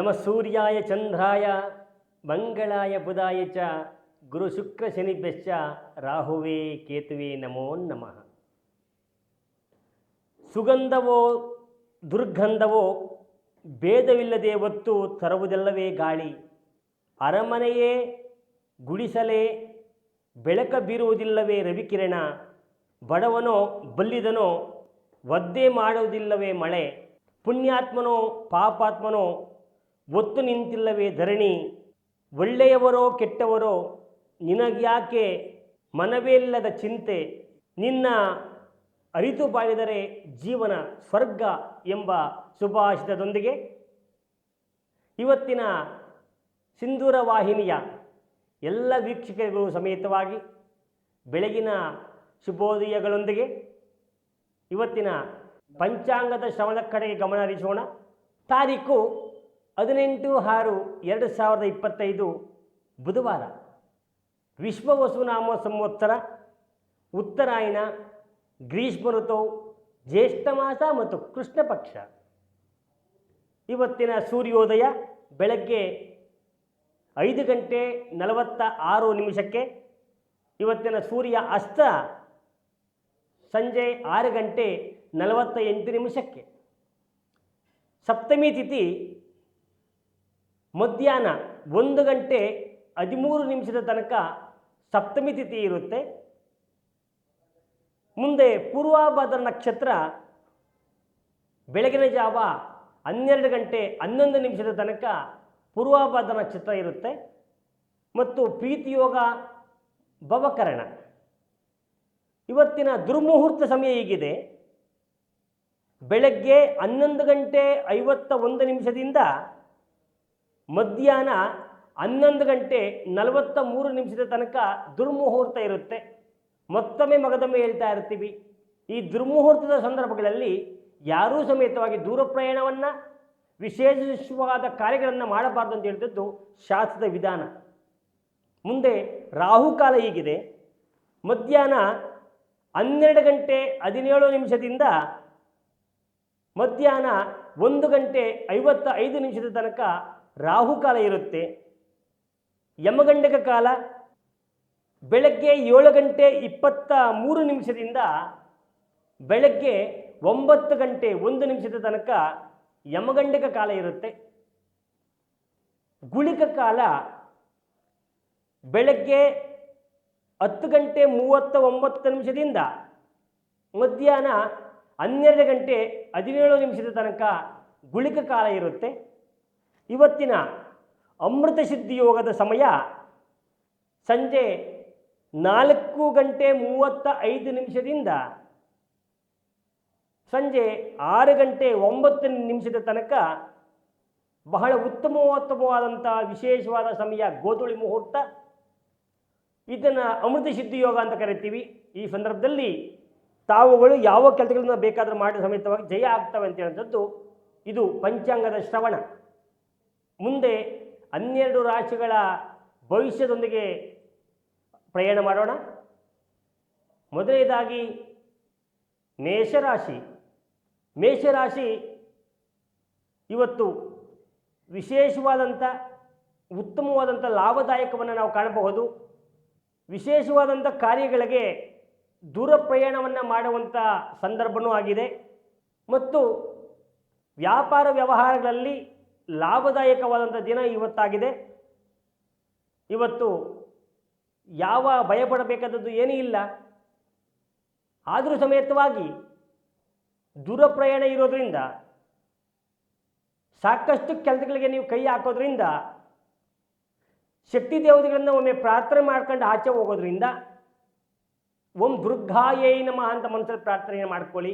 ನಮ ಸೂರ್ಯಾಯ ಚಂದ್ರಾಯ, ಮಂಗಳಾಯ ಬುಧಾಯ ಚ, ಗುರು ಶುಕ್ರ ಶನಿಭ್ಯಶ್ಚ, ರಾಹುವೇ ಕೇತುವೆ ನಮೋ ನಮಃ. ಸುಗಂಧವೋ, ದುರ್ಗಂಧವೋ, ಭೇದವಿಲ್ಲದೆ ಒತ್ತು ತರುವುದೆಲ್ಲವೇ ಗಾಳಿ. ಅರಮನೆಯೇ, ಗುಡಿಸಲೇ, ಬೆಳಕ ಬೀರುವುದಿಲ್ಲವೇ ರವಿಕಿರಣ. ಬಡವನೋ, ಬಲ್ಲಿದನೋ, ಒದ್ದೆ ಮಾಡುವುದಿಲ್ಲವೇ ಮಳೆ. ಪುಣ್ಯಾತ್ಮನೋ, ಪಾಪಾತ್ಮನೋ ಒತ್ತು ನಿಂತಿಲ್ಲವೇ ಧರಣಿ? ಒಳ್ಳೆಯವರೋ ಕೆಟ್ಟವರೋ ನಿನಗ್ಯಾಕೆ ಮನವೇ ಇಲ್ಲದ ಚಿಂತೆ? ನಿನ್ನ ಅರಿತು ಬಾಳಿದರೆ ಜೀವನ ಸ್ವರ್ಗ ಎಂಬ ಸುಭಾಷಿತದೊಂದಿಗೆ. ಇವತ್ತಿನ ಸಿಂಧೂರ ವಾಹಿನಿಯ ಎಲ್ಲ ವೀಕ್ಷಕರುಗಳು ಸಮೇತವಾಗಿ ಬೆಳಗಿನ ಶುಭೋದಯಗಳೊಂದಿಗೆ ಇವತ್ತಿನ ಪಂಚಾಂಗದ ಶ್ರವಣ ಕಡೆಗೆ ಗಮನ ಹರಿಸೋಣ. ತಾರೀಕು ಹದಿನೆಂಟು ಆರು ಎರಡು ಸಾವಿರದ ಇಪ್ಪತ್ತೈದು ಬುಧವಾರ ವಿಶ್ವ ವಸುನಾಮ ಸಂವತ್ಸರ ಉತ್ತರಾಯಣ, ಗ್ರೀಷ್ಮ ಋತು, ಜ್ಯೇಷ್ಠ ಮಾಸ ಮತ್ತು ಕೃಷ್ಣ ಪಕ್ಷ. ಇವತ್ತಿನ ಸೂರ್ಯೋದಯ ಬೆಳಗ್ಗೆ ಐದು ಗಂಟೆ ನಲವತ್ತ ಆರು ನಿಮಿಷಕ್ಕೆ, ಇವತ್ತಿನ ಸೂರ್ಯ ಅಸ್ತ ಸಂಜೆ ಆರು ಗಂಟೆ ನಲವತ್ತ ಎಂಟು ನಿಮಿಷಕ್ಕೆ. ಸಪ್ತಮಿ ತಿಥಿ ಮಧ್ಯಾಹ್ನ ಒಂದು ಗಂಟೆ ಹದಿಮೂರು ನಿಮಿಷದ ತನಕ ಸಪ್ತಮಿ ತಿಥಿ ಇರುತ್ತೆ. ಮುಂದೆ ಪೂರ್ವಾಭಾದ್ರ ನಕ್ಷತ್ರ ಬೆಳಗಿನ ಜಾವ ಹನ್ನೆರಡು ಗಂಟೆ ಹನ್ನೊಂದು ನಿಮಿಷದ ತನಕ ಪೂರ್ವಾಭಾದ್ರ ನಕ್ಷತ್ರ ಇರುತ್ತೆ. ಮತ್ತು ಪ್ರೀತಿಯೋಗ ಭವಕರಣ. ಇವತ್ತಿನ ದುರ್ಮುಹೂರ್ತ ಸಮಯ ಹೀಗಿದೆ. ಬೆಳಗ್ಗೆ ಹನ್ನೊಂದು ಗಂಟೆ ಐವತ್ತ ಒಂದು ನಿಮಿಷದಿಂದ ಮಧ್ಯಾಹ್ನ ಹನ್ನೊಂದು ಗಂಟೆ ನಲವತ್ತ ಮೂರು ನಿಮಿಷದ ತನಕ ದುರ್ಮುಹೂರ್ತ ಇರುತ್ತೆ. ಮತ್ತೊಮ್ಮೆ ಮಗದೊಮ್ಮೆ ಹೇಳ್ತಾ ಇರ್ತೀವಿ. ಈ ದುರ್ಮುಹೂರ್ತದ ಸಂದರ್ಭಗಳಲ್ಲಿ ಯಾರೂ ಸಮೇತವಾಗಿ ದೂರ ಪ್ರಯಾಣವನ್ನು ವಿಶೇಷವಾದ ಕಾರ್ಯಗಳನ್ನು ಮಾಡಬಾರ್ದು ಅಂತ ಹೇಳ್ತಿದ್ದು ಶಾಸ್ತ್ರದ ವಿಧಾನ. ಮುಂದೆ ರಾಹುಕಾಲ ಹೀಗಿದೆ. ಮಧ್ಯಾಹ್ನ ಹನ್ನೆರಡು ಗಂಟೆ ಹದಿನೇಳು ನಿಮಿಷದಿಂದ ಮಧ್ಯಾಹ್ನ ಒಂದು ಗಂಟೆ ಐವತ್ತ ಐದು ನಿಮಿಷದ ತನಕ ರಾಹುಕಾಲ ಇರುತ್ತೆ. ಯಮಗಂಡಕ ಕಾಲ ಬೆಳಗ್ಗೆ ಏಳು ಗಂಟೆ ಇಪ್ಪತ್ತ ಮೂರು ನಿಮಿಷದಿಂದ ಬೆಳಗ್ಗೆ ಒಂಬತ್ತು ಗಂಟೆ ಒಂದು ನಿಮಿಷದ ತನಕ ಯಮಗಂಡಕ ಕಾಲ ಇರುತ್ತೆ. ಗುಳಿಕ ಕಾಲ ಬೆಳಗ್ಗೆ ಹತ್ತು ಗಂಟೆ ಮೂವತ್ತ ಒಂಬತ್ತು ನಿಮಿಷದಿಂದ ಮಧ್ಯಾಹ್ನ ಹನ್ನೆರಡು ಗಂಟೆ ಹದಿನೇಳು ನಿಮಿಷದ ತನಕ ಗುಳಿಕ ಕಾಲ ಇರುತ್ತೆ. ಇವತ್ತಿನ ಅಮೃತ ಸಿದ್ಧಿ ಯೋಗದ ಸಮಯ ಸಂಜೆ ನಾಲ್ಕು ಗಂಟೆ ಮೂವತ್ತ ಐದು ನಿಮಿಷದಿಂದ ಸಂಜೆ ಆರು ಗಂಟೆ ಒಂಬತ್ತು ನಿಮಿಷದ ತನಕ ಬಹಳ ಉತ್ತಮೋತ್ತಮವಾದಂಥ ವಿಶೇಷವಾದ ಸಮಯ ಗೋಧುಳಿ ಮುಹೂರ್ತ. ಇದನ್ನು ಅಮೃತ ಸಿದ್ಧಿ ಯೋಗ ಅಂತ ಕರಿತೀವಿ. ಈ ಸಂದರ್ಭದಲ್ಲಿ ತಾವುಗಳು ಯಾವ ಕೆಲಸಗಳನ್ನ ಬೇಕಾದರೂ ಮಾಡಿದ ಸಮೇತವಾಗಿ ಜಯ ಆಗ್ತವೆ ಅಂತ ಇದು ಪಂಚಾಂಗದ ಶ್ರವಣ. ಮುಂದೆ ಹನ್ನೆರಡು ರಾಶಿಗಳ ಭವಿಷ್ಯದೊಂದಿಗೆ ಪ್ರಯಾಣ ಮಾಡೋಣ. ಮೊದಲನೇದಾಗಿ ಮೇಷರಾಶಿ. ಮೇಷರಾಶಿ ಇವತ್ತು ವಿಶೇಷವಾದಂಥ, ಉತ್ತಮವಾದಂಥ ಲಾಭದಾಯಕವನ್ನು ನಾವು ಕಾಣಬಹುದು. ವಿಶೇಷವಾದಂಥ ಕಾರ್ಯಗಳಿಗೆ ದೂರ ಪ್ರಯಾಣವನ್ನು ಮಾಡುವಂಥ ಸಂದರ್ಭವೂ ಆಗಿದೆ. ಮತ್ತು ವ್ಯಾಪಾರ ವ್ಯವಹಾರಗಳಲ್ಲಿ ಲಾಭದಾಯಕವಾದಂಥ ದಿನ ಇವತ್ತಾಗಿದೆ. ಇವತ್ತು ಯಾವ ಭಯಪಡಬೇಕಾದದ್ದು ಏನೂ ಇಲ್ಲ. ಆದರೂ ಸಮೇತವಾಗಿ ದೂರ ಪ್ರಯಾಣ ಇರೋದ್ರಿಂದ, ಸಾಕಷ್ಟು ಕೆಲಸಗಳಿಗೆ ನೀವು ಕೈ ಹಾಕೋದ್ರಿಂದ, ಶಕ್ತಿ ದೇವತೆಗಳನ್ನು ಒಮ್ಮೆ ಪ್ರಾರ್ಥನೆ ಮಾಡ್ಕೊಂಡು ಆಚೆ ಹೋಗೋದ್ರಿಂದ, ಓಂ ದುರ್ಗಾಯೇ ನಮಃ ಅಂತ ಮನಸ್ಸಲ್ಲಿ ಪ್ರಾರ್ಥನೆ ಮಾಡ್ಕೊಳ್ಳಿ.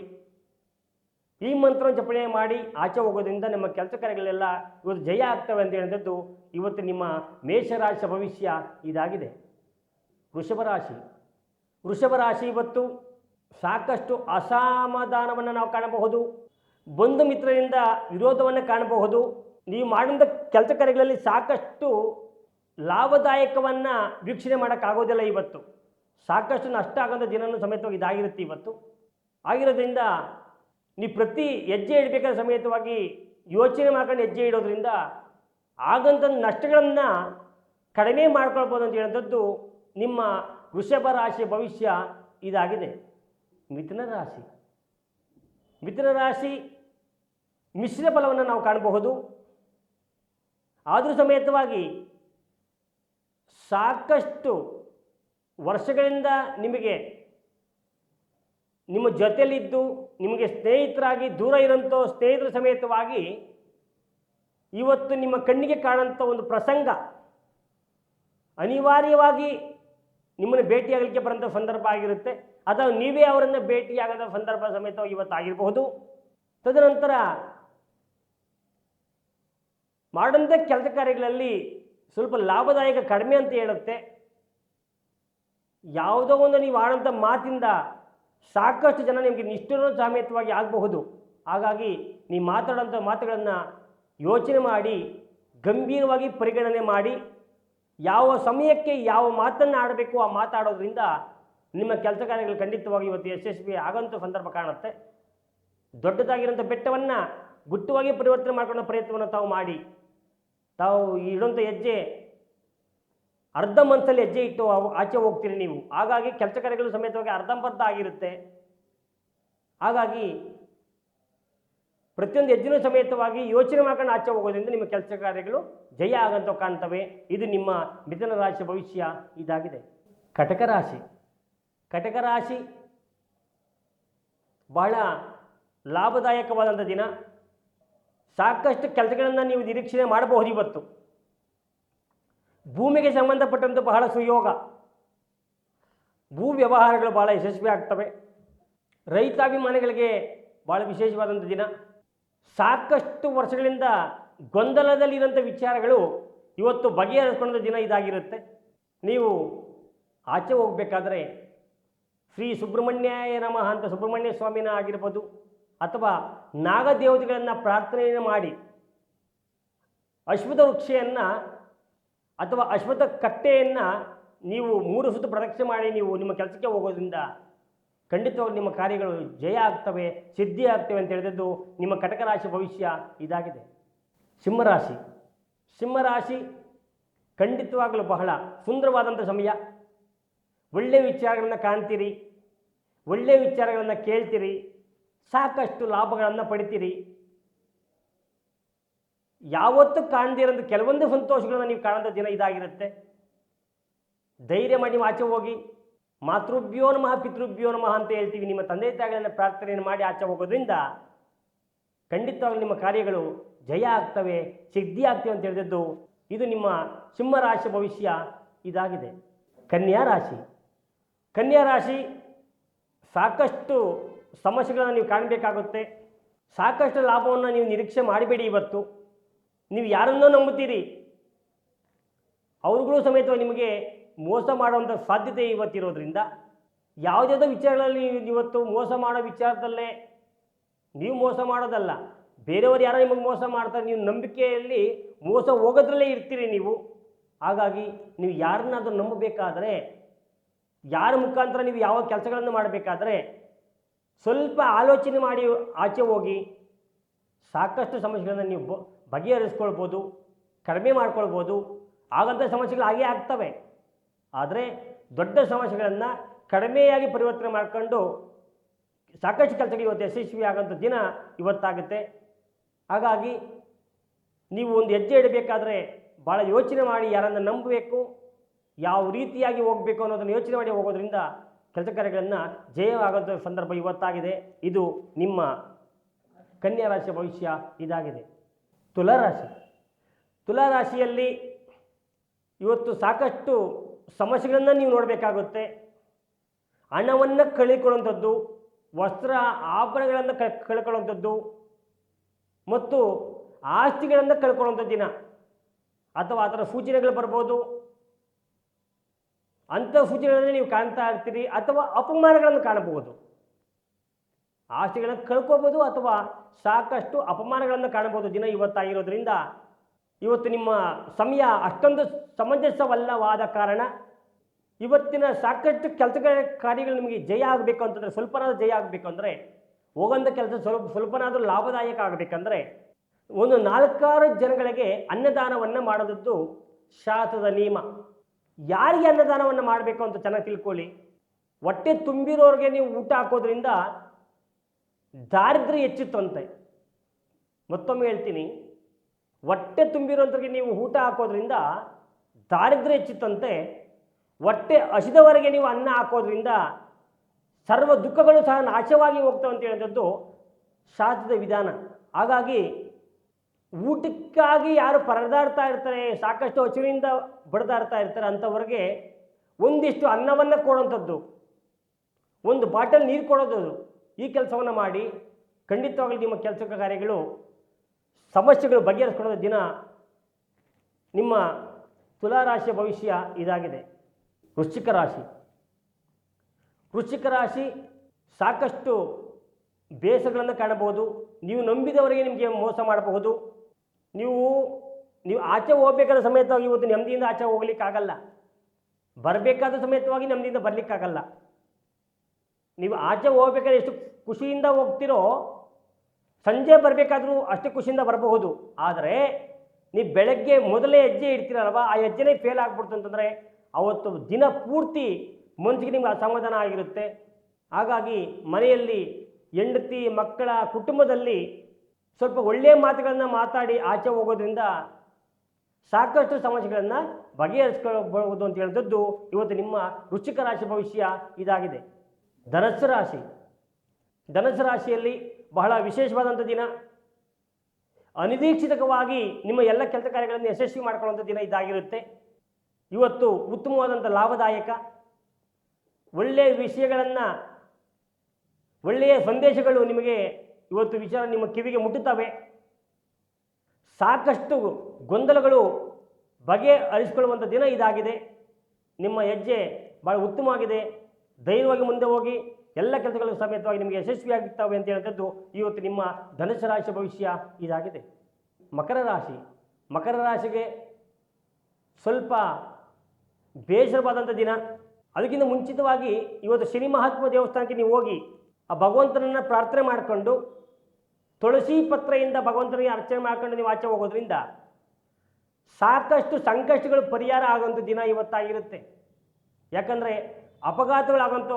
ಈ ಮಂತ್ರ ಜಪಣೆ ಮಾಡಿ ಆಚೆ ಹೋಗೋದ್ರಿಂದ ನಿಮ್ಮ ಕೆಲಸ ಕಾರ್ಯಗಳೆಲ್ಲ ಇವತ್ತು ಜಯ ಆಗ್ತವೆ ಅಂತ ಹೇಳಿದದ್ದು ಇವತ್ತು ನಿಮ್ಮ ಮೇಷರಾಶಿಯ ಭವಿಷ್ಯ ಇದಾಗಿದೆ. ವೃಷಭ ರಾಶಿ. ವೃಷಭ ರಾಶಿ ಇವತ್ತು ಸಾಕಷ್ಟು ಅಸಮಾಧಾನವನ್ನು ನಾವು ಕಾಣಬಹುದು. ಬಂಧು ಮಿತ್ರರಿಂದ ವಿರೋಧವನ್ನು ಕಾಣಬಹುದು. ನೀವು ಮಾಡಿದ ಕೆಲಸ ಕಾರ್ಯಗಳಲ್ಲಿ ಸಾಕಷ್ಟು ಲಾಭದಾಯಕವನ್ನು ವೀಕ್ಷಣೆ ಮಾಡೋಕ್ಕಾಗೋದಿಲ್ಲ ಇವತ್ತು. ಸಾಕಷ್ಟು ನಷ್ಟ ಆಗೋಂಥ ದಿನನೂ ಸಮೇತವಾಗಿ ಇದಾಗಿರುತ್ತೆ ಇವತ್ತು. ಆಗಿರೋದ್ರಿಂದ ನೀವು ಪ್ರತಿ ಹೆಜ್ಜೆ ಇಡಬೇಕಾದ ಸಮೇತವಾಗಿ ಯೋಚನೆ ಮಾಡ್ಕೊಂಡು ಹೆಜ್ಜೆ ಇಡೋದ್ರಿಂದ ಆಗಂತ ನಷ್ಟಗಳನ್ನು ಕಡಿಮೆ ಮಾಡ್ಕೊಳ್ಬೋದು ಅಂತ ಹೇಳುವಂಥದ್ದು ನಿಮ್ಮ ವೃಷಭ ರಾಶಿಯ ಭವಿಷ್ಯ ಇದಾಗಿದೆ. ಮಿಥುನ ರಾಶಿ. ಮಿಥುನ ರಾಶಿ ಮಿಶ್ರ ಫಲವನ್ನು ನಾವು ಕಾಣಬಹುದು. ಆದರೂ ಸಮೇತವಾಗಿ ಸಾಕಷ್ಟು ವರ್ಷಗಳಿಂದ ನಿಮಗೆ ನಿಮ್ಮ ಜೊತೆಯಲ್ಲಿದ್ದು ನಿಮಗೆ ಸ್ನೇಹಿತರಾಗಿ ದೂರ ಇರೋಂಥ ಸ್ನೇಹಿತರ ಸಮೇತವಾಗಿ ಇವತ್ತು ನಿಮ್ಮ ಕಣ್ಣಿಗೆ ಕಾಣುವಂಥ ಒಂದು ಪ್ರಸಂಗ ಅನಿವಾರ್ಯವಾಗಿ ನಿಮ್ಮನ್ನು ಭೇಟಿಯಾಗಲಿಕ್ಕೆ ಬರೋಂಥ ಸಂದರ್ಭ ಆಗಿರುತ್ತೆ. ಅಥವಾ ನೀವೇ ಅವರನ್ನು ಭೇಟಿಯಾಗದ ಸಂದರ್ಭ ಸಮೇತ ಇವತ್ತಾಗಿರಬಹುದು ತದನಂತರ ಮಾಡಂಥ ಕೆಲಸ ಕಾರ್ಯಗಳಲ್ಲಿ ಸ್ವಲ್ಪ ಲಾಭದಾಯಕ ಕಡಿಮೆ ಅಂತ ಹೇಳುತ್ತೆ. ಯಾವುದೋ ಒಂದು ನೀವು ಆಡೋಂಥ ಮಾತಿಂದ ಸಾಕಷ್ಟು ಜನ ನಿಮಗೆ ನಿಷ್ಠುರ ಸಮೇತವಾಗಿ ಆಗಬಹುದು. ಹಾಗಾಗಿ ನೀವು ಮಾತಾಡೋಂಥ ಮಾತುಗಳನ್ನು ಯೋಚನೆ ಮಾಡಿ, ಗಂಭೀರವಾಗಿ ಪರಿಗಣನೆ ಮಾಡಿ, ಯಾವ ಸಮಯಕ್ಕೆ ಯಾವ ಮಾತನ್ನು ಆಡಬೇಕು ಆ ಮಾತಾಡೋದ್ರಿಂದ ನಿಮ್ಮ ಕೆಲಸ ಕಾರ್ಯಗಳು ಖಂಡಿತವಾಗಿ ಇವತ್ತು ಯಶಸ್ವಿ ಆಗೋಂಥ ಸಂದರ್ಭ ಕಾಣುತ್ತೆ. ದೊಡ್ಡದಾಗಿರೋಂಥ ಬೆಟ್ಟವನ್ನು ಗುಟ್ಟವಾಗಿ ಪರಿವರ್ತನೆ ಮಾಡ್ಕೊಳ್ಳೋ ಪ್ರಯತ್ನವನ್ನು ತಾವು ಮಾಡಿ. ತಾವು ಇಡೋಂಥ ಹೆಜ್ಜೆ ಅರ್ಧ ಮನಸ್ಸಲ್ಲಿ ಹೆಜ್ಜೆ ಇಟ್ಟು ಆಚೆ ಹೋಗ್ತೀರಿ ನೀವು. ಹಾಗಾಗಿ ಕೆಲಸ ಕಾರ್ಯಗಳು ಸಮೇತವಾಗಿ ಅರ್ಧಂಬರ್ಧ ಆಗಿರುತ್ತೆ. ಹಾಗಾಗಿ ಪ್ರತಿಯೊಂದು ಹೆಜ್ಜೆನೂ ಸಮೇತವಾಗಿ ಯೋಚನೆ ಮಾಡ್ಕೊಂಡು ಆಚೆ ಹೋಗೋದ್ರಿಂದ ನಿಮ್ಮ ಕೆಲಸ ಕಾರ್ಯಗಳು ಜಯ ಆಗಂತ ಕಾಣ್ತವೆ. ಇದು ನಿಮ್ಮ ಮಿಥುನ ರಾಶಿ ಭವಿಷ್ಯ ಇದಾಗಿದೆ. ಕಟಕ ರಾಶಿ. ಕಟಕ ರಾಶಿ ಬಹಳ ಲಾಭದಾಯಕವಾದಂಥ ದಿನ. ಸಾಕಷ್ಟು ಕೆಲಸಗಳನ್ನು ನೀವು ನಿರೀಕ್ಷಣೆ ಮಾಡಬಹುದು ಇವತ್ತು. ಭೂಮಿಗೆ ಸಂಬಂಧಪಟ್ಟಂತೆ ಬಹಳ ಸುಯೋಗ. ಭೂ ವ್ಯವಹಾರಗಳು ಬಹಳ ಯಶಸ್ವಿ ಆಗ್ತವೆ. ರೈತಾಭಿಮಾನಿಗಳಿಗೆ ಭಾಳ ವಿಶೇಷವಾದಂಥ ದಿನ. ಸಾಕಷ್ಟು ವರ್ಷಗಳಿಂದ ಗೊಂದಲದಲ್ಲಿರೋಂಥ ವಿಚಾರಗಳು ಇವತ್ತು ಬಗೆಹರಿಸ್ಕೊಂಡ ದಿನ ಇದಾಗಿರುತ್ತೆ. ನೀವು ಆಚೆ ಹೋಗಬೇಕಾದ್ರೆ ಶ್ರೀ ಸುಬ್ರಹ್ಮಣ್ಯಾಯ ನಮಃ ಅಂತ ಸುಬ್ರಹ್ಮಣ್ಯ ಸ್ವಾಮಿನ ಆಗಿರ್ಬೋದು ಅಥವಾ ನಾಗದೇವತೆಗಳನ್ನು ಪ್ರಾರ್ಥನೆಯನ್ನು ಮಾಡಿ ಅಶ್ವಥ ವೃಕ್ಷೆಯನ್ನು ಅಥವಾ ಅಶ್ವತ್ಥ ಕಟ್ಟೆಯನ್ನು ನೀವು ಮೂರು ಸುತ್ತು ಪ್ರದಕ್ಷಿಣೆ ಮಾಡಿ ನೀವು ನಿಮ್ಮ ಕೆಲಸಕ್ಕೆ ಹೋಗೋದ್ರಿಂದ ಖಂಡಿತವಾಗಿ ನಿಮ್ಮ ಕಾರ್ಯಗಳು ಜಯ ಆಗ್ತವೆ, ಸಿದ್ಧಿ ಆಗ್ತವೆ ಅಂತ ಹೇಳಿದದ್ದು ನಿಮ್ಮ ಕಟಕ ರಾಶಿ ಭವಿಷ್ಯ ಇದಾಗಿದೆ. ಸಿಂಹರಾಶಿ. ಸಿಂಹರಾಶಿ ಖಂಡಿತವಾಗಲೂ ಬಹಳ ಸುಂದರವಾದಂಥ ಸಮಯ. ಒಳ್ಳೆಯ ವಿಚಾರಗಳನ್ನು ಕಾಣ್ತೀರಿ ಒಳ್ಳೆಯ ವಿಚಾರಗಳನ್ನು ಕೇಳ್ತೀರಿ, ಸಾಕಷ್ಟು ಲಾಭಗಳನ್ನು ಪಡಿತೀರಿ. ಯಾವತ್ತೂ ಕಾಣದಿರೋದು ಕೆಲವೊಂದು ಸಂತೋಷಗಳನ್ನು ನೀವು ಕಾಣದ ದಿನ ಇದಾಗಿರುತ್ತೆ. ಧೈರ್ಯ ಮಾಡಿ ನೀವು ಆಚೆ ಹೋಗಿ, ಮಾತೃಭ್ಯೋ ನಮಃ, ಪಿತೃಭ್ಯೋ ಅಂತ ಹೇಳ್ತೀವಿ. ನಿಮ್ಮ ತಂದೆ ತಾಯಿಗಳನ್ನು ಪ್ರಾರ್ಥನೆಯನ್ನು ಮಾಡಿ ಆಚೆ ಹೋಗೋದ್ರಿಂದ ಖಂಡಿತವಾಗಿ ನಿಮ್ಮ ಕಾರ್ಯಗಳು ಜಯ ಆಗ್ತವೆ, ಸಿದ್ಧಿ ಆಗ್ತವೆ ಅಂತ ಹೇಳಿದದ್ದು ಇದು ನಿಮ್ಮ ಸಿಂಹರಾಶಿ ಭವಿಷ್ಯ ಇದಾಗಿದೆ. ಕನ್ಯಾ ರಾಶಿ. ಕನ್ಯಾ ರಾಶಿ ಸಾಕಷ್ಟು ಸಮಸ್ಯೆಗಳನ್ನು ನೀವು ಕಾಣಬೇಕಾಗುತ್ತೆ. ಸಾಕಷ್ಟು ಲಾಭವನ್ನು ನೀವು ನಿರೀಕ್ಷೆ ಮಾಡಬೇಡಿ ಇವತ್ತು. ನೀವು ಯಾರನ್ನೋ ನಂಬುತ್ತೀರಿ? ಅವ್ರುಗಳು ಸಮೇತ ನಿಮಗೆ ಮೋಸ ಮಾಡುವಂಥ ಸಾಧ್ಯತೆ ಇವತ್ತಿರೋದ್ರಿಂದ ಯಾವುದ್ಯಾವುದೋ ವಿಚಾರಗಳಲ್ಲಿ ನೀವು ಇವತ್ತು ಮೋಸ ಮಾಡೋ ವಿಚಾರದಲ್ಲೇ ನೀವು ಮೋಸ ಮಾಡೋದಲ್ಲ. ಬೇರೆಯವರು ಯಾರೋ ನಿಮಗೆ ಮೋಸ ಮಾಡ್ತಾರೆ, ನೀವು ನಂಬಿಕೆಯಲ್ಲಿ ಮೋಸ ಹೋಗೋದ್ರಲ್ಲೇ ಇರ್ತೀರಿ ನೀವು. ಹಾಗಾಗಿ ನೀವು ಯಾರನ್ನಾದರೂ ನಂಬಬೇಕಾದರೆ, ಯಾರ ಮುಖಾಂತರ ನೀವು ಯಾವ ಕೆಲಸಗಳನ್ನು ಮಾಡಬೇಕಾದ್ರೆ ಸ್ವಲ್ಪ ಆಲೋಚನೆ ಮಾಡಿ ಆಚೆ ಹೋಗಿ ಸಾಕಷ್ಟು ಸಮಸ್ಯೆಗಳನ್ನು ನೀವು ಬಗೆಹರಿಸ್ಕೊಳ್ಬೋದು, ಕಡಿಮೆ ಮಾಡ್ಕೊಳ್ಬೋದು ಆಗಂಥ ಸಮಸ್ಯೆಗಳು ಹಾಗೇ ಆಗ್ತವೆ. ಆದರೆ ದೊಡ್ಡ ಸಮಸ್ಯೆಗಳನ್ನು ಕಡಿಮೆಯಾಗಿ ಪರಿವರ್ತನೆ ಮಾಡ್ಕೊಂಡು ಸಾಕಷ್ಟು ಕೆಲಸಗಳು ಇವತ್ತು ಯಶಸ್ವಿ ಆಗೋಂಥ ದಿನ ಇವತ್ತಾಗುತ್ತೆ. ಹಾಗಾಗಿ ನೀವು ಒಂದು ಹೆಜ್ಜೆ ಇಡಬೇಕಾದ್ರೆ ಭಾಳ ಯೋಚನೆ ಮಾಡಿ ಯಾರನ್ನು ನಂಬಬೇಕು, ಯಾವ ರೀತಿಯಾಗಿ ಹೋಗಬೇಕು ಅನ್ನೋದನ್ನು ಯೋಚನೆ ಮಾಡಿ ಹೋಗೋದ್ರಿಂದ ಕೆಲಸ ಕಾರ್ಯಗಳನ್ನು ಜಯವಾಗೋಂಥ ಸಂದರ್ಭ ಇವತ್ತಾಗಿದೆ. ಇದು ನಿಮ್ಮ ಕನ್ಯಾ ರಾಶಿಯ ಭವಿಷ್ಯ ಇದಾಗಿದೆ. ತುಲಾರಾಶಿ. ತುಲಾರಾಶಿಯಲ್ಲಿ ಇವತ್ತು ಸಾಕಷ್ಟು ಸಮಸ್ಯೆಗಳನ್ನು ನೀವು ನೋಡಬೇಕಾಗುತ್ತೆ. ಹಣವನ್ನು ಕಳ್ಕೊಳ್ಳುವಂಥದ್ದು ವಸ್ತ್ರ ಆಭರಣಗಳನ್ನು ಕಳ್ಕೊಳ್ಳುವಂಥದ್ದು ಮತ್ತು ಆಸ್ತಿಗಳನ್ನು ಕಳ್ಕೊಳ್ಳುವಂಥ ದಿನ. ಅಥವಾ ಅದರ ಸೂಚನೆಗಳು ಬರ್ಬೋದು. ಅಂಥ ಸೂಚನೆಗಳನ್ನು ನೀವು ಕಾಣ್ತಾ ಇರ್ತೀರಿ ಅಥವಾ ಅಪಮಾನಗಳನ್ನು ಕಾಣಬಹುದು. ಆಸ್ತಿಗಳನ್ನು ಕಳ್ಕೋಬೋದು ಅಥವಾ ಸಾಕಷ್ಟು ಅಪಮಾನಗಳನ್ನು ಕಾಣಬಹುದು ದಿನ ಇವತ್ತಾಗಿರೋದ್ರಿಂದ. ಇವತ್ತು ನಿಮ್ಮ ಸಮಯ ಅಷ್ಟೊಂದು ಸಮಂಜಸವಲ್ಲವಾದ ಕಾರಣ ಇವತ್ತಿನ ಸಾಕಷ್ಟು ಕೆಲಸ ಕಾರ್ಯಗಳು ನಿಮಗೆ ಜಯ ಆಗಬೇಕು ಅಂತಂದರೆ, ಸ್ವಲ್ಪನಾದರೂ ಜಯ ಆಗಬೇಕು ಅಂದರೆ ಹೋಗೋಂಥ ಕೆಲಸ ಸ್ವಲ್ಪ ಸ್ವಲ್ಪನಾದರೂ ಲಾಭದಾಯಕ ಆಗಬೇಕಂದ್ರೆ, ಒಂದು ನಾಲ್ಕಾರು ಜನಗಳಿಗೆ ಅನ್ನದಾನವನ್ನು ಮಾಡೋದದ್ದು ಶಾಸ್ತ್ರದ ನಿಯಮ. ಯಾರಿಗೆ ಅನ್ನದಾನವನ್ನು ಮಾಡಬೇಕು ಅಂತ ಚೆನ್ನಾಗಿ ತಿಳ್ಕೊಳ್ಳಿ. ಹೊಟ್ಟೆ ತುಂಬಿರೋರಿಗೆ ನೀವು ಊಟ ಹಾಕೋದ್ರಿಂದ ದಾರಿದ್ರ್ಯ ಹೆಚ್ಚಿತ್ತು ಅಂತೆ. ಮತ್ತೊಮ್ಮೆ ಹೇಳ್ತೀನಿ, ಹೊಟ್ಟೆ ತುಂಬಿರೋಂಥವ್ರಿಗೆ ನೀವು ಊಟ ಹಾಕೋದ್ರಿಂದ ದಾರಿದ್ರ್ಯ ಹೆಚ್ಚಿತ್ತಂತೆ. ಹೊಟ್ಟೆ ಹಸಿದವರೆಗೆ ನೀವು ಅನ್ನ ಹಾಕೋದ್ರಿಂದ ಸರ್ವ ದುಃಖಗಳು ಸಹ ನಾಶವಾಗಿ ಹೋಗ್ತವೆ ಅಂತ ಹೇಳಿದದ್ದು ಶಾಸ್ತ್ರದ ವಿಧಾನ. ಹಾಗಾಗಿ ಊಟಕ್ಕಾಗಿ ಯಾರು ಪರದಾಡ್ತಾ ಇರ್ತಾರೆ, ಸಾಕಷ್ಟು ಹಸಿವಿನಿಂದ ಬಡದಾಡ್ತಾ ಇರ್ತಾರೆ ಅಂಥವ್ರಿಗೆ ಒಂದಿಷ್ಟು ಅನ್ನವನ್ನು ಕೊಡೋಂಥದ್ದು, ಒಂದು ಬಾಟಲ್ ನೀರು ಕೊಡೋದು ಈ ಕೆಲಸವನ್ನು ಮಾಡಿ ಖಂಡಿತವಾಗಲೂ ನಿಮ್ಮ ಕೆಲಸ ಕಾರ್ಯಗಳು, ಸಮಸ್ಯೆಗಳು ಬಗೆಹರಿಸ್ಕೊಳ್ಳೋ ದಿನ ನಿಮ್ಮ ತುಲಾರಾಶಿಯ ಭವಿಷ್ಯ ಇದಾಗಿದೆ. ವೃಶ್ಚಿಕ ರಾಶಿ. ವೃಶ್ಚಿಕ ರಾಶಿ ಸಾಕಷ್ಟು ಬೇಸಗಳನ್ನು ಕಾಣಬಹುದು. ನೀವು ನಂಬಿದವರಿಗೆ ನಿಮಗೆ ಮೋಸ ಮಾಡಬಹುದು. ನೀವು ನೀವು ಆಚೆ ಹೋಗಬೇಕಾದ ಸಮೇತವಾಗಿ ಇವತ್ತು ನೆಮ್ಮದಿಯಿಂದ ಆಚೆ ಹೋಗ್ಲಿಕ್ಕಾಗಲ್ಲ. ಬರಬೇಕಾದ ಸಮೇತವಾಗಿ ನೆಮ್ಮದಿಯಿಂದ ಬರಲಿಕ್ಕಾಗಲ್ಲ. ನೀವು ಆಚೆ ಹೋಗ್ಬೇಕಾದ್ರೆ ಎಷ್ಟು ಖುಷಿಯಿಂದ ಹೋಗ್ತಿರೋ, ಸಂಜೆ ಬರಬೇಕಾದ್ರೂ ಅಷ್ಟೇ ಖುಷಿಯಿಂದ ಬರಬಹುದು. ಆದರೆ, ನೀವು ಬೆಳಗ್ಗೆ ಮೊದಲೇ ಹೆಜ್ಜೆ ಇಡ್ತೀರಲ್ವ, ಆ ಹೆಜ್ಜೆನೇ ಫೇಲ್ ಆಗ್ಬಿಡ್ತು ಅಂತಂದರೆ ಅವತ್ತು ದಿನ ಪೂರ್ತಿ ಮನಸ್ಸಿಗೆ ನಿಮ್ಗೆ ಅಸಮಾಧಾನ ಆಗಿರುತ್ತೆ. ಹಾಗಾಗಿ ಮನೆಯಲ್ಲಿ ಹೆಂಡತಿ, ಮಕ್ಕಳ ಕುಟುಂಬದಲ್ಲಿ ಸ್ವಲ್ಪ ಒಳ್ಳೆಯ ಮಾತುಗಳನ್ನು ಮಾತಾಡಿ ಆಚೆ ಹೋಗೋದ್ರಿಂದ ಸಾಕಷ್ಟು ಸಮಸ್ಯೆಗಳನ್ನು ಬಗೆಹರಿಸ್ಕೊಳ್ಬಹುದು ಅಂತ ಹೇಳಿದದ್ದು ಇವತ್ತು ನಿಮ್ಮ ರುಚಿಕ ರಾಶಿ ಭವಿಷ್ಯ ಇದಾಗಿದೆ. ಧನಸ್ಸು ರಾಶಿ. ಧನಸ್ಸು ರಾಶಿಯಲ್ಲಿ ಬಹಳ ವಿಶೇಷವಾದಂಥ ದಿನ. ಅನಿರೀಕ್ಷಿತವಾಗಿ ನಿಮ್ಮ ಎಲ್ಲ ಕೆಲಸ ಕಾರ್ಯಗಳನ್ನು ಯಶಸ್ವಿ ಮಾಡ್ಕೊಳ್ಳುವಂಥ ದಿನ ಇದಾಗಿರುತ್ತೆ. ಇವತ್ತು ಉತ್ತಮವಾದಂಥ ಲಾಭದಾಯಕ. ಒಳ್ಳೆಯ ವಿಷಯಗಳನ್ನು, ಒಳ್ಳೆಯ ಸಂದೇಶಗಳು ನಿಮಗೆ ಇವತ್ತು ವಿಚಾರ ನಿಮ್ಮ ಕಿವಿಗೆ ಮುಟ್ಟುತ್ತವೆ. ಸಾಕಷ್ಟು ಗೊಂದಲಗಳು ಬಗೆ ಅರಿಸಿಕೊಳ್ಳುವಂಥ ದಿನ ಇದಾಗಿದೆ. ನಿಮ್ಮ ಹೆಜ್ಜೆ ಭಾಳ ಉತ್ತಮವಾಗಿದೆ. ಧೈರ್ಯವಾಗಿ ಮುಂದೆ ಹೋಗಿ ಎಲ್ಲ ಕೆಲಸಗಳು ಸಮೇತವಾಗಿ ನಿಮಗೆ ಯಶಸ್ವಿಯಾಗುತ್ತವೆ ಅಂತ ಹೇಳಿದದ್ದು ಇವತ್ತು ನಿಮ್ಮ ಧನುಸು ರಾಶಿ ಭವಿಷ್ಯ ಇದಾಗಿದೆ. ಮಕರ ರಾಶಿ. ಮಕರ ರಾಶಿಗೆ ಸ್ವಲ್ಪ ಬೇಸರವಾದಂಥ ದಿನ. ಅದಕ್ಕಿಂತ ಮುಂಚಿತವಾಗಿ ಇವತ್ತು ಶನಿ ಮಹಾತ್ಮ ದೇವಸ್ಥಾನಕ್ಕೆ ನೀವು ಹೋಗಿ ಆ ಭಗವಂತನನ್ನು ಪ್ರಾರ್ಥನೆ ಮಾಡಿಕೊಂಡು ತುಳಸಿ ಪತ್ರೆಯಿಂದ ಭಗವಂತನಿಗೆ ಅರ್ಚನೆ ಮಾಡ್ಕೊಂಡು ನೀವು ಆಚೆ ಹೋಗೋದ್ರಿಂದ ಸಾಕಷ್ಟು ಸಂಕಷ್ಟಗಳು ಪರಿಹಾರ ಆಗುವಂಥ ದಿನ ಇವತ್ತಾಗಿರುತ್ತೆ. ಯಾಕಂದರೆ ಅಪಘಾತಗಳಾಗುವಂಥ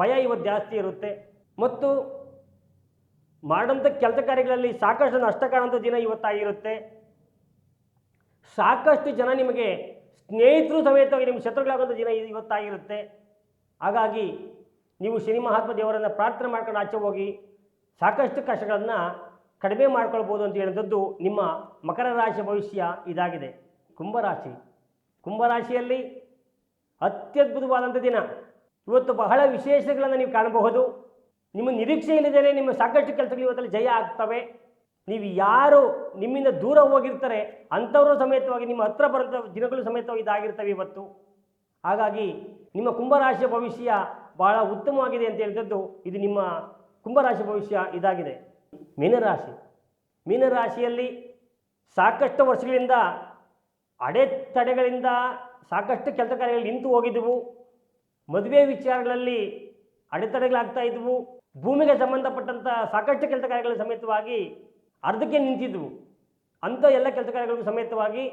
ಭಯ ಇವತ್ತು ಜಾಸ್ತಿ ಇರುತ್ತೆ. ಮತ್ತು ಮಾಡಂಥ ಕೆಲಸ ಕಾರ್ಯಗಳಲ್ಲಿ ಸಾಕಷ್ಟು ನಷ್ಟ ಕಾಣುವಂಥ ದಿನ ಇವತ್ತಾಗಿರುತ್ತೆ. ಸಾಕಷ್ಟು ಜನ ನಿಮಗೆ ಸ್ನೇಹಿತರು ಸಮೇತವಾಗಿ ನಿಮ್ಮ ಶತ್ರುಗಳಾಗುವಂಥ ದಿನ ಇವತ್ತಾಗಿರುತ್ತೆ. ಹಾಗಾಗಿ ನೀವು ಶನಿ ಮಹಾತ್ಮ ದೇವರನ್ನು ಪ್ರಾರ್ಥನೆ ಮಾಡ್ಕೊಂಡು ಆಚೆ ಹೋಗಿ ಸಾಕಷ್ಟು ಕಷ್ಟಗಳನ್ನು ಕಡಿಮೆ ಮಾಡ್ಕೊಳ್ಬೋದು ಅಂತ ಹೇಳಿದದ್ದು ನಿಮ್ಮ ಮಕರ ರಾಶಿ ಭವಿಷ್ಯ ಇದಾಗಿದೆ. ಕುಂಭರಾಶಿ ಕುಂಭರಾಶಿಯಲ್ಲಿ ಅತ್ಯದ್ಭುತವಾದಂಥ ದಿನ. ಇವತ್ತು ಬಹಳ ವಿಶೇಷಗಳನ್ನು ನೀವು ಕಾಣಬಹುದು. ನಿಮ್ಮ ನಿರೀಕ್ಷೆ ಇಲ್ಲದೇ ನಿಮ್ಮ ಸಾಕಷ್ಟು ಕೆಲಸಗಳು ಇವತ್ತಲ್ಲಿ ಜಯ ಆಗ್ತವೆ. ನೀವು ಯಾರು ನಿಮ್ಮಿಂದ ದೂರ ಹೋಗಿರ್ತಾರೆ, ಅಂಥವರು ಸಮೇತವಾಗಿ, ನಿಮ್ಮ ಹತ್ರ ಬರೋಂಥ ದಿನಗಳು ಸಮೇತವಾಗಿ ಇದಾಗಿರ್ತವೆ ಇವತ್ತು. ಹಾಗಾಗಿ ನಿಮ್ಮ ಕುಂಭರಾಶಿಯ ಭವಿಷ್ಯ ಬಹಳ ಉತ್ತಮವಾಗಿದೆ ಅಂತ ಹೇಳಿದದ್ದು ಇದು ನಿಮ್ಮ ಕುಂಭರಾಶಿ ಭವಿಷ್ಯ ಇದಾಗಿದೆ. ಮೀನರಾಶಿ. ಮೀನರಾಶಿಯಲ್ಲಿ ಸಾಕಷ್ಟು ವರ್ಷಗಳಿಂದ ಅಡೆತಡೆಗಳಿಂದ ಸಾಕಷ್ಟು ಕೆಲಸ ಕಾರ್ಯಗಳು ನಿಂತು ಹೋಗಿದ್ದವು ಮದುವೆ ವಿಚಾರಗಳಲ್ಲಿ ಅಡೆತಡೆಗಳಾಗ್ತಾ ಇದ್ವು. ಭೂಮಿಗೆ ಸಂಬಂಧಪಟ್ಟಂಥ ಸಾಕಷ್ಟು ಕೆಲಸ ಕಾರ್ಯಗಳ ಸಮೇತವಾಗಿ ಅರ್ಧಕ್ಕೆ ನಿಂತಿದ್ವು. ಅಂಥ ಎಲ್ಲ ಕೆಲಸ ಕಾರ್ಯಗಳಿಗೂ ಸಮೇತವಾಗಿ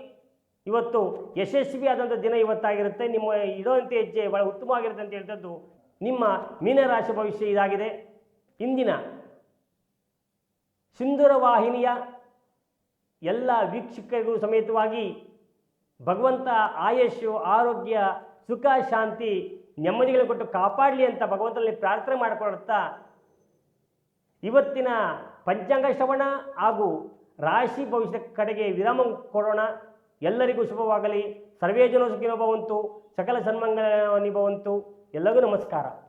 ಇವತ್ತು ಯಶಸ್ವಿಯಾದಂಥ ದಿನ ಇವತ್ತಾಗಿರುತ್ತೆ. ನಿಮ್ಮ ಇಡುವಂಥ ಹೆಜ್ಜೆ ಭಾಳ ಉತ್ತಮವಾಗಿರುತ್ತೆ ಅಂತ ಹೇಳ್ತದ್ದು ನಿಮ್ಮ ಮೀನರಾಶಿ ಭವಿಷ್ಯ ಇದಾಗಿದೆ. ಇಂದಿನ ಸಿಂಧೂರ ವಾಹಿನಿಯ ಎಲ್ಲ ವೀಕ್ಷಕರಿಗೂ ಸಮೇತವಾಗಿ ಭಗವಂತ ಆಯಸ್ಸು, ಆರೋಗ್ಯ, ಸುಖ, ಶಾಂತಿ ನೆಮ್ಮದಿಗಳು ಕೊಟ್ಟು ಕಾಪಾಡಲಿ ಅಂತ ಭಗವಂತನಲ್ಲಿ ಪ್ರಾರ್ಥನೆ ಮಾಡಿಕೊಳ್ಳುತ್ತಾ ಇವತ್ತಿನ ಪಂಚಾಂಗ ಶ್ರವಣ ಹಾಗೂ ರಾಶಿ ಭವಿಷ್ಯದ ಕಡೆಗೆ ವಿರಾಮ ಕೊಡೋಣ. ಎಲ್ಲರಿಗೂ ಶುಭವಾಗಲಿ. ಸರ್ವೇ ಜನ ಸುಖಿನೋ ಭವಂತು ಸಕಲ ಸನ್ಮಂಗಲ ನಿಭವಂತು ಎಲ್ಲರಿಗೂ ನಮಸ್ಕಾರ.